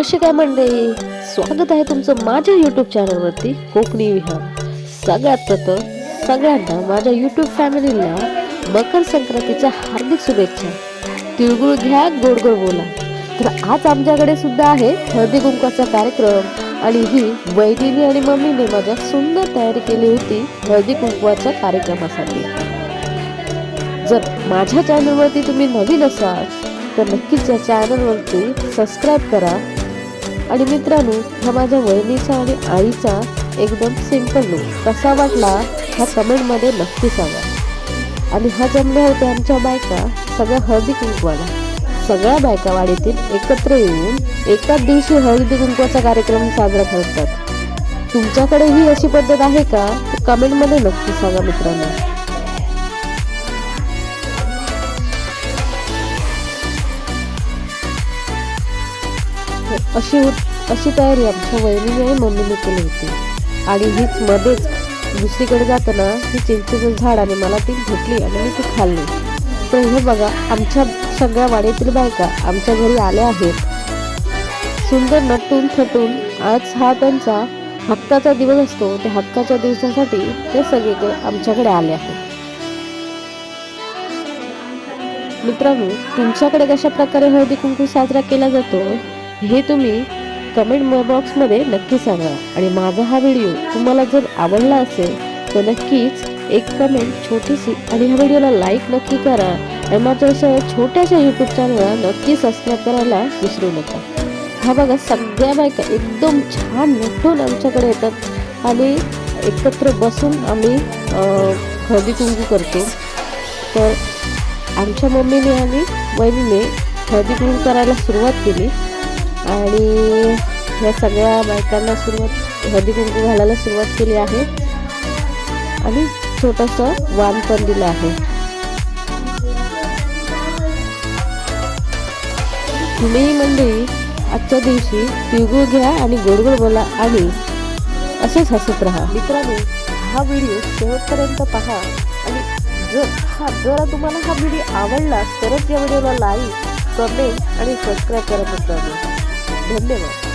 कसे काय मंडळी स्वागत आहे तुमचं माझ्या युट्यूब चॅनलवरती कोकणी विहार. सगळ्यात प्रथम सगळ्यांना माझ्या युट्यूब फॅमिलीला मकर संक्रांतीच्या हार्दिक शुभेच्छा. तिळगुळ घ्या गोड गोड बोला. तर आज आमच्याकडे सुद्धा आहे हळदी कुंकवाचा कार्यक्रम आणि ही वैदिनी आणि मम्मीने माझ्या सुंदर तयारी केली होती हळदी कुंकवाच्या कार्यक्रमासाठी. जर माझ्या चॅनलवरती तुम्ही नवीन असाल तर नक्कीच या चॅनलवरती सबस्क्राईब करा. आणि मित्रांनो हा माझ्या वहिनीचा आणि आईचा एकदम सिंपल लुक कसा वाटला हा कमेंटमध्ये नक्की सांगा. आणि हा जमल्या होत्या आमच्या बायका सगळ्या हळदी कुंकवाला. सगळ्या बायका वाडीतील एकत्र येऊन एकाच दिवशी हळदी कुंकवाचा कार्यक्रम साजरा करतात. तुमच्याकडे ही अशी पद्धत आहे का? कमेंटमध्ये नक्की सांगा मित्रांनो. अशी होत अशी तयारी आमच्या वहिनीने आणि मम्मीने केली होती. आणि हीच मध्येच दुसरीकडे जाताना ही चिंचेचं झाड आणि मला ती घेतली आणि मी ती खाल्ली. तर हे बघा आमच्या सगळ्या वाड्यातील बायका आमच्या घरी आल्या आहेत. सुंदर नटून थटून आज हा त्यांचा हक्काचा दिवस असतो. त्या हक्काच्या दिवसासाठी ते सगळे आमच्याकडे आले आहेत. मित्रांनो तुमच्याकडे कशा प्रकारे हळदी कुंकू साजरा केला जातो? हे तुम्ही कमेंट बॉक्समध्ये नक्की सांगा. आणि माझा हा व्हिडिओ तुम्हाला जर आवडला असेल तर नक्कीच एक कमेंट छोटीशी आणि ह्या व्हिडिओला लाईक नक्की करा. आणि माझ्या अशा छोट्याशा यूट्यूब चॅनलला नक्की सबस्क्राईब करायला विसरू नका. हा बघा सगळ्या बायका एकदम छान नटून आमच्याकडे येतात. आणि एकत्र बसून आम्ही हळदी कुंकू करतो. तर आमच्या मम्मीने आणि बहिणीने हळदी कुंकू करायला सुरुवात केली. आणि या सगळ्या बायकांना सुरुवात हळदी कुंकू घालायला सुरुवात केली आहे. आणि छोटंसं वाण पण दिलं आहे. तुम्ही मंडळी आजच्या दिवशी तिळगुळ घ्या आणि गोडगोड बोला आणि असेच हसत राहा. मित्रांनो हा व्हिडिओ शेवटपर्यंत पहा. आणि जर हा जर तुम्हाला हा व्हिडिओ आवडला तरच या व्हिडिओला लाईक कमेंट आणि सबस्क्राईब करत असतो the mirror.